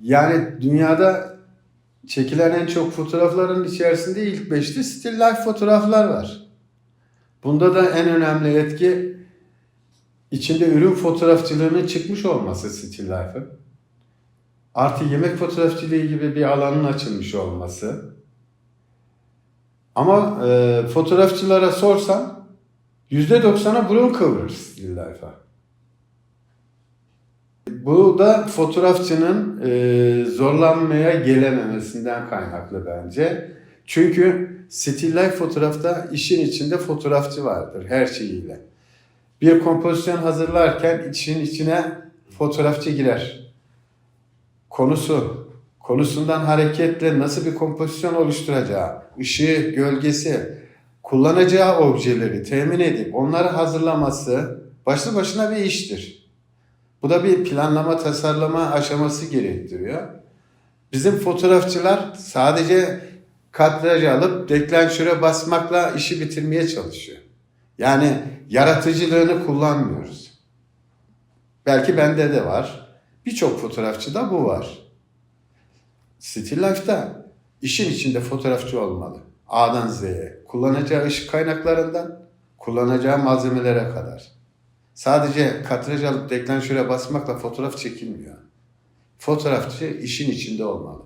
Yani dünyada çekilen en çok fotoğrafların içerisinde ilk beşte still life fotoğraflar var. Bunda da en önemli etki içinde ürün fotoğrafçılığının çıkmış olması still life'ın. Artı yemek fotoğrafçılığı gibi bir alanın açılmış olması. Ama e, fotoğrafçılara sorsan %90'a burun kıvırır still life'a. Bu da fotoğrafçının e, zorlanmaya gelememesinden kaynaklı bence. Çünkü still life fotoğrafta işin içinde fotoğrafçı vardır her şeyiyle. Bir kompozisyon hazırlarken için içine fotoğrafçı girer. Konusu, konusundan hareketle nasıl bir kompozisyon oluşturacağı, ışığı, gölgesi, kullanacağı objeleri temin edip onları hazırlaması başlı başına bir iştir. Bu da bir planlama, tasarlama aşaması gerektiriyor. Bizim fotoğrafçılar sadece kadrajı alıp deklanşöre basmakla işi bitirmeye çalışıyor. Yani yaratıcılığını kullanmıyoruz. Belki bende de var. Birçok fotoğrafçıda bu var. Still Life'da işin içinde fotoğrafçı olmalı. A'dan Z'ye. Kullanacağı ışık kaynaklarından kullanacağı malzemelere kadar. Sadece kadraj alıp deklanşöre basmakla fotoğraf çekilmiyor. Fotoğrafçı işin içinde olmalı.